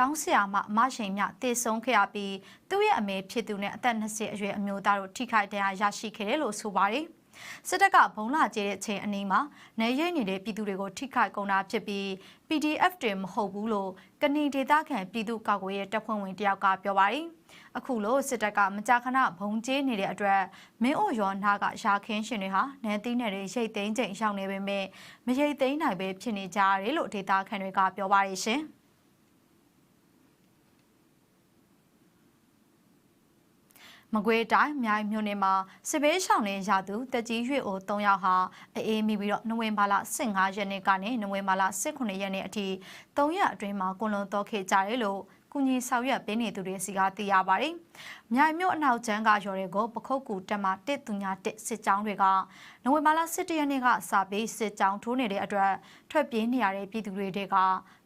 ကျောင်းဆရာမအမရှိန်မြတေဆုံးခဲ့ရပြီးသူ့ရဲ့အမေဖြစ်သူနဲ့အသက်20အရွယ်အမျိုးသားတို့ထိခိုက်ဒဏ်ရာရရှိခဲ့တယ်လို့ဆိုပါတယ်။စစ်တပ်ကဘုံလာကျဲတဲ့အချိန်အနီးမှာနေရိပ်နေတဲ့ပြည်သူတွေကိုထိခိုက်ကုန်တာဖြစ်ပြီး PDF တွေမဟုတ်ဘူးလို့ကဏီဒေသခံပြည်သူ့ကာကွယ်ရေးတပ်ဖွဲ့ဝင်တယောက်ကပြောပါတယ်။အခုလို့စစ်တပ်ကမကြာခဏဘုံကျဲနေတဲ့အတွက်မင်းအိုရောနာကရာခင်းရှင်တွေဟာနန်းသီးနယ်တွေရိတ်သိမ်းချိန်ရောက်နေပေမဲ့မရိတ်သိမ်းနိုင်ပဲဖြစ်နေကြရတယ်လို့ဒေသခံတွေကပြောပါတယ်ရှင်။ မကွေးတိုင်းမြိုင်မြို့နယ်မှာစစ်ဘေးရှောင်နေရသူတက်ကြီးရွေအို၃ယောက်ဟာအေးမိပြီးတော့နိုဝင်ဘာလ15ရက်နေ့ကနေနိုဝင်ဘာလ18ရက်နေ့အထိ၃ရက်အတွင်းမှာကွန်လွန်တော့ခဲ့ကြတယ်လို့ ကုညီဆောင်ရွက်ပေးနေသူတွေစီကသိရပါတယ်။မြိုင်မြို့အနောက်ကျန်းကရော်တွေကိုပခုတ်ကူတက်မှာတစ်သူညာတစ်စစ်ကြောင်းတွေကနိုဝင်ဘာလ17ရက်နေ့ကစပြီးစစ်ကြောင်းထိုးနေတဲ့အတွက်ထွက်ပြေးနေရတဲ့ပြည်သူတွေတွေက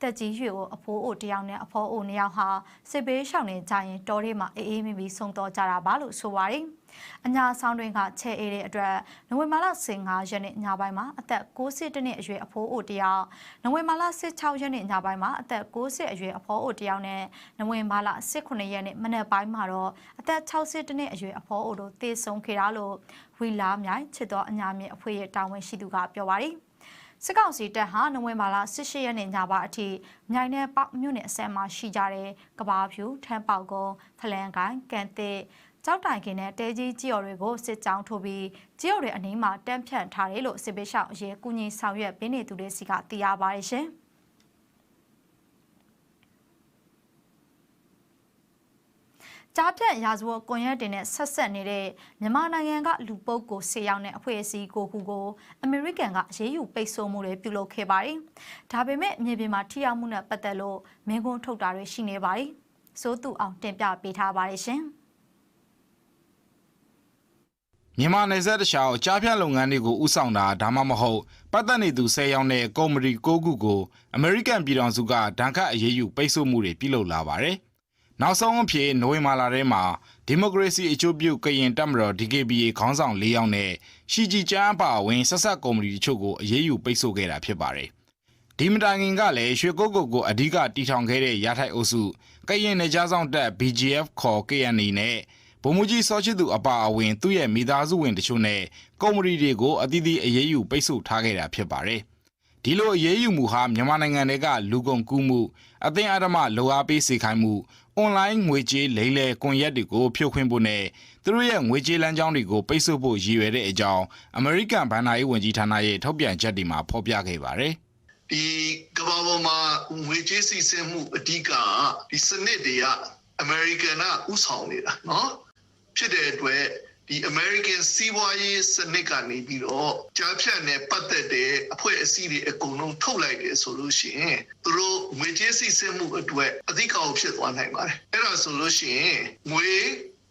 တက်ကြီးရွေကိုအဖိုးအိုတယောက်နဲ့အဖေါ်အိုနှစ်ယောက်ဟာစစ်ဘေးရှောင်နေကြရင်တောထဲမှာအေးအေးမိမိဆုံတော့ကြတာပါလို့ဆိုပါတယ်။ အညာဆောင်တွင်ကချဲအေးတဲ့အတွက်နိုဝင်ဘာလ15ရက်နေ့ညပိုင်းမှာအသက်60နှစ်အရွယ်အဖိုးအိုတယောက်နိုဝင်ဘာလ16ရက်နေ့ညပိုင်းမှာအသက်60အရွယ်အဖေါ်အိုတယောက်နဲ့နိုဝင်ဘာလ18ရက်နေ့မနက်ပိုင်းမှာတော့အသက်60နှစ်အရွယ်အဖေါ်အိုတို့တေဆုံးခဲ့တာလို့ဝီလာမြိုင်ချစ်တော်အညာမြင့်အဖွဲ့ရဲ့တာဝန်ရှိသူကပြောပါတယ်။စစ်ကောင်စီတပ်ဟာနိုဝင်ဘာလ18ရက်နေ့ညပိုင်းအထိမြိုင်နယ်ပေါက်မြို့နယ်အစမ်းမှာရှိကြတဲ့ကဘာဖြူထမ်းပေါက်ကုန်းဖလန်ကိုင်းကန်တစ် ကြောက်တိုင်ကင်းနဲ့တဲကြီးကြီးော်တွေကိုစစ်ကြောင်းထိုးပြီးကြီးော်တွေအနီးမှာတန်းဖြန့်ထားတယ်လို့စစ်ပေးရှောက်အရေးကူညီဆောင်ရွက်ပေးနေသူတွေစီကသိရပါတယ်ရှင်။ကြားဖြတ်ရာဇဝတ်ကွန်ရက်တင်နဲ့ဆက်ဆက်နေတဲ့မြန်မာနိုင်ငံကလူပုတ်ကိုဆေးရောက်တဲ့အဖွဲ့အစည်းကိုခုကိုအမေရိကန်ကအရေးယူပိတ်ဆို့မှုတွေပြုလုပ်ခဲ့ပါတယ်။ဒါပေမဲ့မြေပြင်မှာထိရောက်မှုနဲ့ပတ်သက်လို့မင်းကွန်းထုတ်တာတွေရှိနေပါတယ်။စိုးသူအောင်တင်ပြပေးထားပါတယ်ရှင်။ မြန်မာနယ်စပ်တခြားကြားဖြတ်လုပ်ငန်းတွေကိုဥဆောင်တာဒါမှမဟုတ်ပတ်သက်နေသူ၁၀ယောက်နဲ့ကော်မတီ၉ခုကိုအမေရိကန်ပြည်ထောင်စုကဒဏ်ခတ်အရေးယူပိတ်ဆို့မှုတွေပြုလုပ်လာပါတယ်။နောက်ဆုံးအဖြစ်နိုဝင်ဘာလထဲမှာဒီမိုကရေစီအကျိုးပြုကရင်တပ်မတော် DKBA ခေါင်းဆောင်၄ယောက်နဲ့ရှီဂျီကျန်းအပါအဝင်ဆက်ဆက်ကော်မတီချို့ကိုအရေးယူပိတ်ဆို့ခဲ့တာဖြစ်ပါတယ်။ဒီမတိုင်ခင်ကလည်းရွှေကုတ်ကုတ်ကိုအဓိကတီထောင်ခဲ့တဲ့ရထိုက်အုပ်စုကရင်နယ်ကြားဆောင်တပ် BGF ခေါ် KNA နဲ့ ဗိုလ်မှူးကြီးစောချစ်သူအပါအဝင်သူ့ရဲ့မိသားစုဝင်တချို့နဲ့ကော်မတီတွေကိုအသီးသီးအရေးယူပိတ်ဆို့ထားခဲ့တာဖြစ်ပါတယ်။ဒီလိုအရေးယူမှုဟာမြန်မာနိုင်ငံတွေကလူကုန်ကူးမှုအသင်းအဓမ္မလောအားပေးစေခိုင်းမှုအွန်လိုင်းငွေကြေးလိမ်လည်ကွန်ရက်တွေကိုဖြိုခွင်းဖို့နဲ့သူတို့ရဲ့ငွေကြေးလမ်းကြောင်းတွေကိုပိတ်ဆို့ဖို့ရည်ရွယ်တဲ့အကြောင်းအမေရိကန်ဘဏ္ဍာရေးဝန်ကြီးဌာနရဲ့ထုတ်ပြန်ချက်တွေမှာဖော်ပြခဲ့ပါတယ်။ဒီကမ္ဘာပေါ်မှာငွေကြေးစီးဆင်းမှုအဓိကဒီစနစ်တွေကအမေရိကန်ကဥဆောင်နေတာနော် ဖြစ်တဲ့အတွက်ဒီ American စီးပွားရေးစနစ်ကနေပြီးတော့ကြားဖြတ်နဲ့ပတ်သက်တဲ့အဖွဲ့အစည်းတွေအကုန်လုံးထုတ်လိုက်တယ်ဆိုလို့ရှိရင်သူတို့ငွေကြေးစီးဆင်းမှုအတွက်အဓိကအောင်ဖြစ်သွားနိုင်ပါတယ်အဲ့ဒါဆိုလို့ရှိရင်ငွေ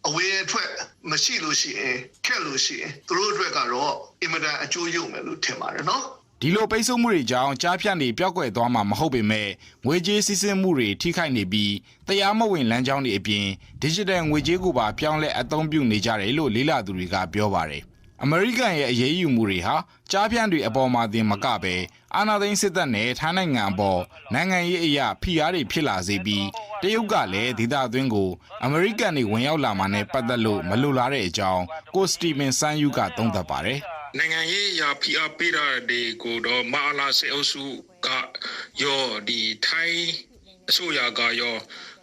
အဝေးအထွက်မရှိလို့ရှိရင်ခက်လို့ရှိရင်သူတို့အတွက်ကတော့အင်မတန်အကျိုးရုံမယ်လို့ထင်ပါတယ်နော် ဒီလိုပိတ်ဆို့မှုတွေကြောင့်ကြားဖြတ်နေပျောက်ကွယ်သွားမှာမဟုတ်ပေမဲ့ငွေကြေးစီးဆင်းမှုတွေထိခိုက်နေပြီးတရားမဝင်လမ်းကြောင်းတွေအပြင် digital ငွေကြေးကိုပါပြောင်းလဲအသုံးပြုနေကြတယ်လို့လေးလာသူတွေကပြောပါတယ်။အမေရိကန်ရဲ့အရေးယူမှုတွေဟာကြားဖြန့်တွေအပေါ်မှာတင်မကပဲအာဏာသိမ်းစစ်တပ်နဲ့ထိုင်းနိုင်ငံအပေါ်နိုင်ငံရေးအရာဖိအားတွေဖြစ်လာစေပြီးတရုတ်ကလည်းဒေသအတွင်းကိုအမေရိကန်တွေဝင်ရောက်လာမှနဲ့ပတ်သက်လို့မလိုလားတဲ့အကြောင်းကိုစတီဗင်ဆန်ယူကသုံးသပ်ပါတယ်။ နိုင်ငံရေးအရာဖိအားပေးတာတွေကိုတော့မဟာလာစေအုပ်စုကရောဒီထိုင်းအစိုးရကရော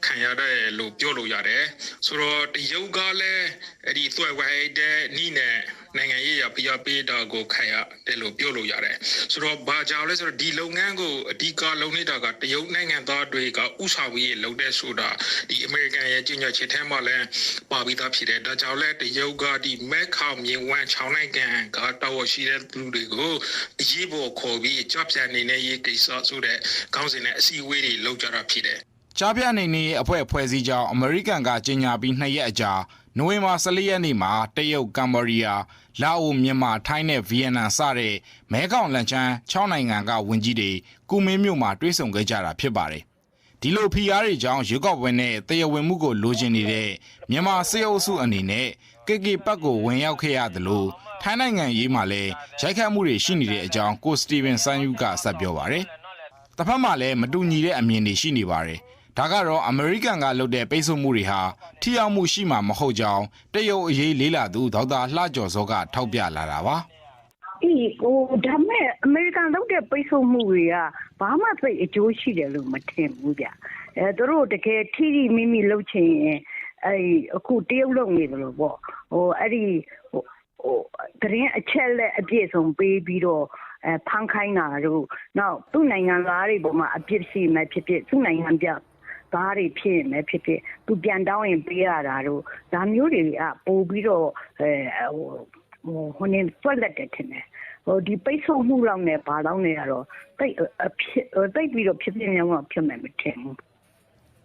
ခံရတဲ့လို့ပြောလို့ရတယ်ဆိုတော့တရုတ်ကလည်းအဲ့ဒီသွဲဝဲတဲ့နီးနဲ့နိုင်ငံရေးရပြပေးတာကိုခံရတယ်လို့ပြောလို့ရတယ်ဆိုတော့ဘာကြောင့်လဲဆိုတော့ဒီလုပ်ငန်းကိုအဓိကလုပ်နေတာကတရုတ်နိုင်ငံသားတွေကဥဆောင်ပြီးလုပ်တဲ့ဆိုတာဒီအမေရိကန်ရဲ့ကြီးညာချက်ထဲမှာလည်းပါပြီးသားဖြစ်တယ်ဒါကြောင့်လဲတရုတ်ကဒီမက်ခေါမြင်ဝမ်ချောင်းနိုင်ငံကတော်ရှိတဲ့လူတွေကိုအရေးပေါ်ခေါ်ပြီးကြပြနေနေရေးကိစ္စဆိုတဲ့ခေါင်းစဉ်နဲ့အစည်းအဝေးတွေလုပ်ကြတာဖြစ်တယ် ကြားပြနေနေအဖွဲ့အဖွဲ့စည်းကြောင်းအမေရိကန်ကကြေညာပြီးနှစ်ရက်အကြာနိုဝင်ဘာ14ရက်နေ့မှာတရုတ်ကမ္ဘောဒီးယားလာအိုမြန်မာထိုင်းနဲ့ဗီယက်နမ်စတဲ့မဲခေါင်လန်ချန်း6နိုင်ငံကဝန်ကြီးတွေကုမင်းမြို့မှာတွေ့ဆုံခဲ့ကြတာဖြစ်ပါတယ်ဒီလိုဖိအားတွေကြောင့်ရွေးကောက်ပွဲနဲ့တရဝင်းမှုကိုလိုချင်နေတဲ့မြန်မာစစ်အုပ်စုအနေနဲ့ကေကေပတ်ကိုဝင်ရောက်ခဲ့ရသလိုထိုင်းနိုင်ငံရေးမှာလည်းရိုက်ခတ်မှုတွေရှိနေတဲ့အကြောင်းကိုစတီဗင်ဆန်ယူကဆက်ပြောပါတယ်။တစ်ဖက်မှာလည်းမတူညီတဲ့အမြင်တွေရှိနေပါတယ်။ ဒါကတော့အမေရိကန်ကလုပ်တဲ့ပိတ်ဆို့မှုတွေဟာထိရောက်မှုရှိမှာမဟုတ်ကြောင်းတရုတ်အရေးလေးလာသူဒေါက်တာလှကျော်စောကထောက်ပြလာတာပါအေးကိုဒါမဲ့အမေရိကန်လုပ်တဲ့ပိတ်ဆို့မှုတွေကဘာမှသိအကျိုးရှိတယ်လို့မထင်ဘူးဗျအဲသူတို့တကယ်ထိထိမိမိလုပ်ချင်ရင်အဲအခုတရုတ်လုပ်နေတယ်လို့ပေါ့ဟိုအဲ့ဒီဟိုဟိုတရင်အချက်လက်အပြည့်စုံပေးပြီးတော့အဲဖန်ခိုင်းတာတို့နောက်သူ့နိုင်ငံသားတွေပေါ်မှာအပြစ်ရှိမှဖြစ်ဖြစ်သူ့နိုင်ငံပြ သားတွေဖြစ်ရင်လည်းဖြစ်ဖြစ်သူပြန်တောင်းရင်ပေးရတာတို့ဒါမျိုးတွေကပို့ပြီးတော့အဲဟိုဟိုဟိုနေတွက်လက်တယ်ထင်တယ်ဟိုဒီပိတ်ဆို့မှုလောက်နဲ့ဘာလောက်နဲ့ကတော့တိတ်အဖြစ်တိတ်ပြီးတော့ဖြစ်ပြင်းများမှဖြစ်မယ်မထင်ဘူး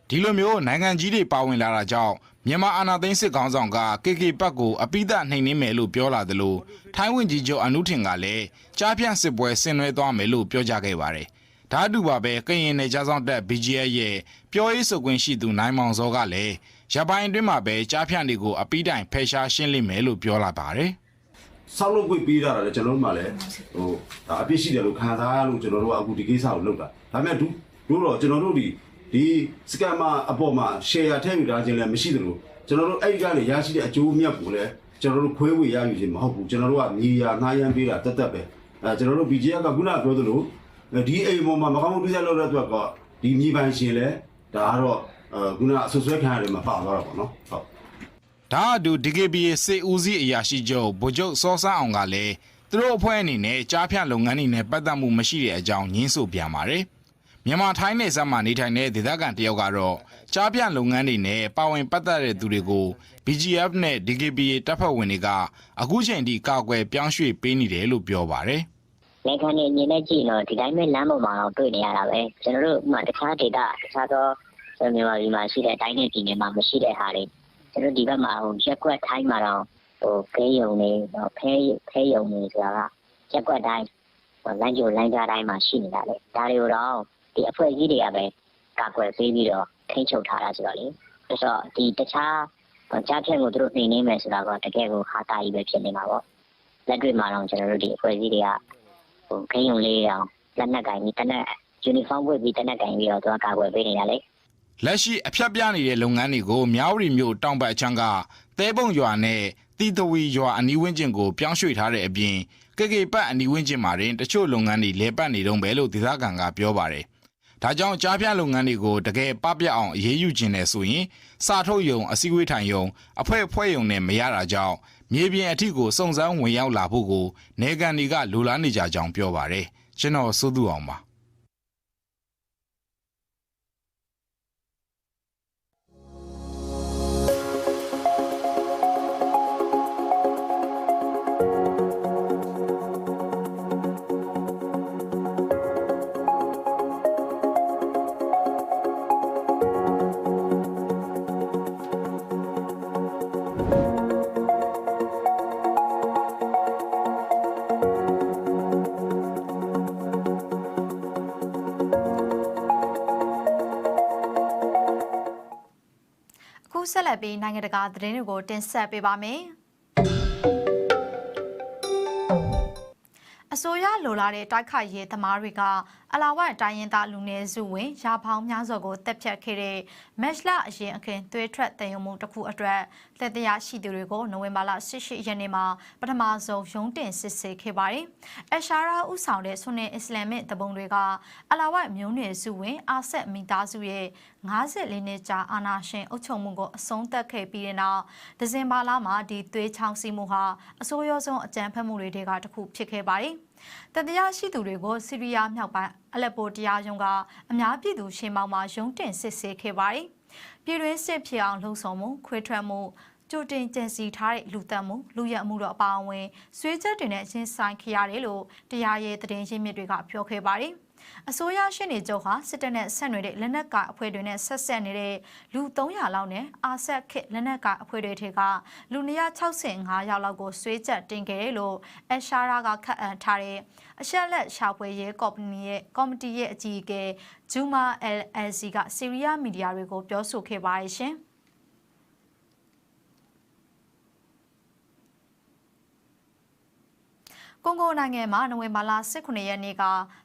ဒီလိုမျိုးနိုင်ငံကြီးတွေပါဝင်လာတာကြောင့်မြန်မာအာဏာသိမ်းစစ်ကောင်ဆောင်က KK ဘက်ကိုအပိဒနှိမ်နှင်းမယ်လို့ပြောလာသလိုထိုင်းဝင်ကြီးချုပ်အနုထင်ကလည်းကြားပြန့်စစ်ပွဲဆင်နွှဲသွားမယ်လို့ပြောကြားခဲ့ပါတယ်။ ဓာတ်တူပါပဲကရင်နယ်ကြားဆောင်တက် BGF ရဲ့ပြောရေးဆိုခွင့်ရှိသူနိုင်မောင်စောကလည်းရပိုင်းအတွင်းမှာပဲကြားဖြန့်တွေကိုအပိတိုင်ဖယ်ရှားရှင်းလိမ့်မယ်လို့ပြောလာပါတယ်။ဆောက်လုပ်ခွင့်ပေးတာလည်းကျွန်တော်တို့မှလည်းဟိုဒါအပြစ်ရှိတယ်လို့ခံစားရလို့ကျွန်တော်တို့ကအခုဒီကိစ္စကိုလုပ်တာဒါပေမဲ့ဒုတို့တော့ကျွန်တော်တို့ဒီဒီစကမ်မာအပေါ်မှာ share ထည့်ယူထားခြင်းလည်းမရှိသလိုကျွန်တော်တို့အဲ့ဒီကနေရရှိတဲ့အကျိုးအမြတ်ကိုလည်းကျွန်တော်တို့ခွဲဝေရယူခြင်းမဟုတ်ဘူးကျွန်တော်တို့ကမြေယာငှားရမ်းပေးတာတက်တက်ပဲအဲကျွန်တော်တို့ BGF ကခုနပြောသလို ဒီအိမ်ပေါ်မှာမကောင်းမှုပြဿနာလုပ်တဲ့အတွက်ကဒီမြေပိုင်ရှင်လည်းဒါကတော့အဲခုနအဆွဆွဲခံရတယ်မှာပါသွားတာပေါ့နော်ဟုတ်ဒါအတူ DKBA စေဦးစီးအရာရှိချုပ်ဗိုလ်ချုပ်စောစန်းအောင်ကလည်းသူတို့အဖွဲ့အနေနဲ့ကြားဖြန့်လုပ်ငန်းတွေနဲ့ပတ်သက်မှုမရှိတဲ့အကြောင်းညင်းဆိုပြန်ပါတယ်။မြန်မာထိုင်းနယ်စပ်မှာနေထိုင်တဲ့ဒေသခံတယောက်ကတော့ကြားဖြန့်လုပ်ငန်းတွေနဲ့ပါဝင်ပတ်သက်တဲ့သူတွေကို BGF နဲ့ DKBA တပ်ဖွဲ့ဝင်တွေကအခုချိန်ထိကာကွယ်ပြောင်းရွှေ့ပေးနေတယ်လို့ပြောပါတယ်။ လက်ခံနေမြင်နေကြည့်တော့ဒီတိုင်းပဲလမ်းပေါ်မှာတော့တွေ့နေရတာပဲကျွန်တော်တို့ဥပမာတခြားဒေတာတခြားသောမြန်မာပြည်မှာရှိတဲ့အတိုင်းနဲ့ပြည်နယ်မှာမရှိတဲ့ဟာတွေကျွန်တော်ဒီဘက်မှာဟိုရက်ကွက်ထိုင်းမှာတော့ဟိုဖဲယုံနေတော့ဖဲဖဲယုံနေဆိုတာကရက်ကွက်တိုင်းလမ်းကြိုလမ်းကြားတိုင်းမှာရှိနေတာလေဒါတွေကိုတော့ဒီအဖွဲ့ကြီးတွေကပဲကာကွယ်ပေးပြီးတော့ထိန်းချုပ်ထားတာဆိုတော့လေဆိုတော့ဒီတခြားကြားဖြတ်ကိုသူတို့နှိမ်နေမယ်ဆိုတာကတကယ်ကိုဟာတာကြီးပဲဖြစ်နေမှာပေါ့လက်တွေ့မှာတော့ကျွန်တော်တို့ဒီအဖွဲ့ကြီးတွေက ဟိုခိယုံလေးအောင်လက်နက်ကင်ပြီးတနက်ယူနီဖောင်းဝတ်ပြီးတနက်ကင်ပြီးတော့သူကကာကွယ်ပေးနေတာလေလက်ရှိအဖြတ်ပြနေတဲ့လုပ်ငန်းတွေကိုမြောက်ရီမြို့တောင်ဘက်အချမ်းကသဲပုံရွာနဲ့တီတဝီရွာအနီးဝန်းကျင်ကိုပြောင်းရွှေ့ထားတဲ့အပြင်ကေကေပတ်အနီးဝန်းကျင်မှာတင်တချို့လုပ်ငန်းတွေလဲပတ်နေတုံးပဲလို့ဒေသခံကပြောပါတယ်။ဒါကြောင့်ကြားပြလုပ်ငန်းတွေကိုတကယ်ပပြအောင်အရေးယူခြင်းနဲ့ဆိုရင်စာထုတ်ယုံအစည်းအဝေးထိုင်ယုံအဖွဲ့ဖွဲ့ယုံနဲ့မရတာကြောင့် မြေပြင်အထိကိုစုံစမ်းဝင်ရောက်လာဖို့ကိုနေကန်တွေကလိုလားနေကြကြောင်းပြောပါတယ်။ကျွန်တော်စိုးသူအောင်ပါ။။ လက်ပြီးနိုင်ငံတကာသတင်းတွေကိုတင်ဆက်ပေးပါမယ်။အစိုးရလိုလာတဲ့တိုက်ခိုက်ရေးသမားတွေကအလာဝတ်တိုင်းရင်းသားလူနည်းစုဝင်ရာပေါင်းများစွာကိုတက်ဖြတ်ခဲ့တဲ့မက်လအရင်အခင်းသွေးထွက်တည်ယုံမှုတစ်ခုအတွက်လက်တရားရှိသူတွေကိုနိုဝင်ဘာလ18ရက်နေ့မှာပထမဆုံးရုံးတင်စစ်ဆေးခဲ့ပါတယ်။အရှာရာဥဆောင်တဲ့ဆွန်နီအစ္စလာမစ်တပုံတွေကအလာဝတ်မျိုးနွယ်စုဝင်အာဆက်မိသားစုရဲ့54နှစ်ကြာအာဏာရှင်အုပ်ချုပ်မှုကိုအဆုံးသတ်ခဲ့ပြီးတဲ့နောက်ဒီဇင်ဘာလမှာဒီသွေးချောင်းစီမှုဟာအဆိုးရောဆုံးအကြမ်းဖက်မှုတွေတွေကတစ်ခုဖြစ်ခဲ့ပါတယ်။တန်တရားရှိသူတွေကိုဆီးရီးယားမြောက်ပိုင်းအလက်ပိုတရားရုံးကအများပြည်သူရှေ့မှောက်မှာရုံးတင်စစ်ဆေးခဲ့ပါတယ်။ပြည်တွင်းစစ်ဖြစ်အောင်လှုံ့ဆော်မှုခွေးထွက်မှုကြိုတင်ကြံစီထားတဲ့လူသက်မှုလူရက်မှုတော့အပါအဝင်ဆွေးချက်တွေနဲ့ရှင်းဆိုင်ခဲ့ရတယ်လို့တရားရေးသတင်းရင်းမြစ်တွေကပြောခဲ့ပါတယ်။ အစိုးရရှင်းနေချုပ်ဟာစစ်တပ်နဲ့ဆက်နွယ်တဲ့လက်နက်ကအဖွဲ့တွေနဲ့ဆက်ဆက်နေတဲ့လူ300လောက်နဲ့အာဆက်ခစ်လက်နက်ကအဖွဲ့တွေထဲကလူ165ယောက်လောက်ကိုဆွေးချက်တင်ခဲ့တယ်လို့အရှာရာကခန့်အပ်ထားတဲ့အရှက်လက်ရှာဖွေရေးကော်မတီရဲ့ကော်မတီရဲ့အကြီးအကဲဂျူမာ LLC ကဆီးရီးယားမီဒီယာတွေကိုပြောဆိုခဲ့ပါတယ်ရှင်။ ကွန်ဂိုနိုင်ငံမှာနိုဝင်ဘာလ18ရက်နေ့က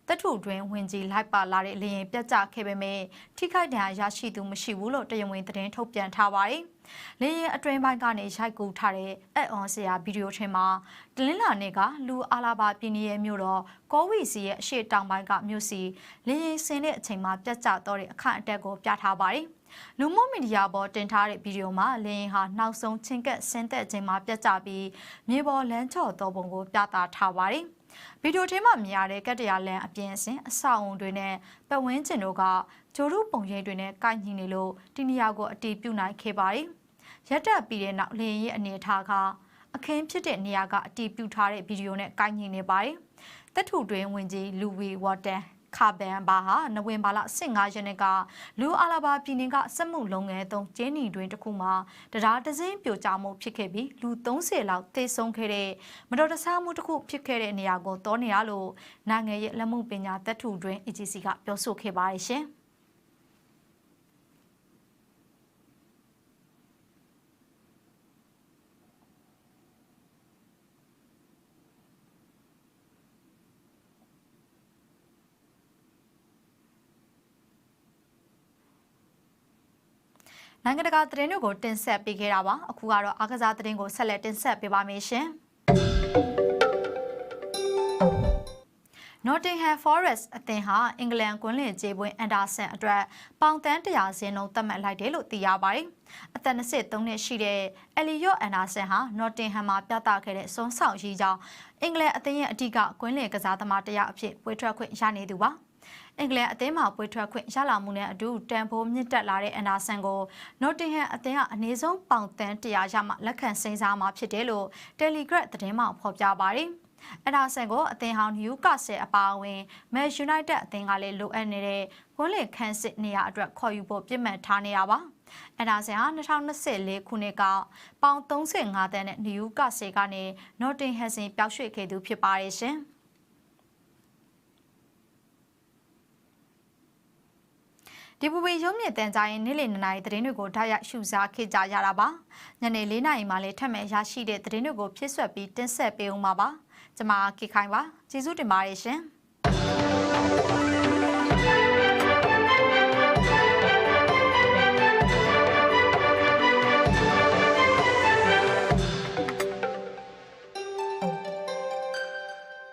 တပ်ထုတွင်ဝင်ကြီးလိုက်ပါလာတဲ့လေရင်ပြတ်ကျခဲ့ပေမဲ့ထိခိုက်ဒဏ်ရာရရှိသူမရှိဘူးလို့တရားဝင်သတင်းထုတ်ပြန်ထားပါတယ်။လေရင်အတွင်းပိုင်းကနေရိုက်ကူထားတဲ့အက်အွန်ဆရာဗီဒီယိုထင်မှာတလင်းလာနေကလူအာလာဘာပြည်နယ်ရဲ့မြို့တော်ကောဝီစီရဲ့အရှေ့တောင်ပိုင်းကမြို့စီလေရင်ဆင်းတဲ့အချိန်မှာပြတ်ကျတော့တဲ့အခန့်အတက်ကိုပြထားပါတယ်။ လူမှုမီဒီယာပေါ်တင်ထားတဲ့ဗီဒီယိုမှာလင်းဟာနောက်ဆုံးချင်းကပ်ဆင်းသက်ခြင်းမှာပြတ်ကျပြီးမြေပေါ်လမ်းချော်တော်ပုံကိုပြသထားပါတယ်။ဗီဒီယိုထဲမှာမြင်ရတဲ့ကတ္တရာလန်အပြင်အစင်အဆောက်အုံတွေနဲ့ပတ်ဝန်းကျင်တို့ကဂျိုရုပုံရိပ်တွေနဲ့ကိုက်ညီနေလို့ဒီနေရာကိုအတီးပြုတ်နိုင်ခဲ့ပါတယ်။ရက်တက်ပြီးတဲ့နောက်လင်းရဲ့အနေအထားကအခင်းဖြစ်တဲ့နေရာကအတီးပြုတ်ထားတဲ့ဗီဒီယိုနဲ့ကိုက်ညီနေပါတယ်။တပ်ထုတွင်ဝင်ကြီးလူဝီဝါတန် ခါဘန်ဘာဟာနဝင်ဘာလ15ရက်နေ့ကလူအာလာဘာပြည်နယ်ကစက်မှုလုပ်ငန်းသုံးကျင်းနီတွင်တစ်ခုမှာတရားတစင်းပြိုကျမှုဖြစ်ခဲ့ပြီးလူ30လောက်သေဆုံးခဲ့တဲ့မတော်တဆမှုတစ်ခုဖြစ်ခဲ့တဲ့နေရာကိုတောနေရလို့နိုင်ငံရဲ့လက်မှုပညာတပ်ထုတွင် AGC ကပြောဆိုခဲ့ပါတယ်ရှင်။ နိုင်ငံတကာသတင်းတွေကိုတင်ဆက်ပေးခဲ့တာပါအခုကတော့အားကစားသတင်းကိုဆက်လက်တင်ဆက်ပေးပါမယ်ရှင် Nottingham Forest အသင်းဟာအင်္ဂလန်ကွင်းလင်ကျေးပွင့်အန်ဒါဆန်အတွက်ပေါင်တန်း100စင်းလုံးသတ်မှတ်လိုက်တယ်လို့သိရပါတယ်။အသက်23နှစ်ရှိတဲ့ Elliot Anderson ဟာ Nottingham မှာပြသခဲ့တဲ့စုံဆောင်ရည်ကြောင့်အင်္ဂလန်အသင်းရဲ့အဓိကကွင်းလင်ကစားသမားတစ်ယောက်အဖြစ်ပွဲထွက်ခွင့်ရနေသူပါ။ အင်္ဂလန်အသင်းမှာပွဲထွက်ခွင့်ရလာမှုနဲ့အတူတန်ဖိုးမြင့်တက်လာတဲ့အန်ဒါဆန်ကို Nottingham အသင်းကအနည်းဆုံးပေါင်တန်း100ရမှလက်ခံစိန်စားမှာဖြစ်တယ်လို့ Telegraph သတင်းမှဖော်ပြပါတယ်။အဒါဆန်ကိုအသင်းဟောင်းနယူကာဆယ်အပါအဝင်မန်ယူနိုက်တက်အသင်းကလည်းလိုအပ်နေတဲ့ဂွန်းလင်ခန်းစစ်နေရာအတွက်ခေါ်ယူဖို့ပြစ်မှတ်ထားနေရပါ။အဒါဆန်ဟာ2024ခုနှစ်ကပေါင်35တန်းနဲ့နယူကာဆယ်ကနေနော့တင်ဟက်ဆင်ပျောက်ရွှေ့ခဲ့သူဖြစ်ပါတယ်ရှင်။ ဒီပူပင်ရုံးမြင့်တန်ကြားရင်နေ့လည်2နာရီသတင်းတွေကိုဓာတ်ရိုက်ရှုစားခဲ့ကြရတာပါညနေ4နာရီမှလည်းထပ်မံရရှိတဲ့သတင်းတွေကိုဖြစ်ဆွက်ပြီးတင်ဆက်ပေးအောင်ပါပါကျွန်မကေခိုင်ပါကျေးဇူးတင်ပါတယ်ရှင်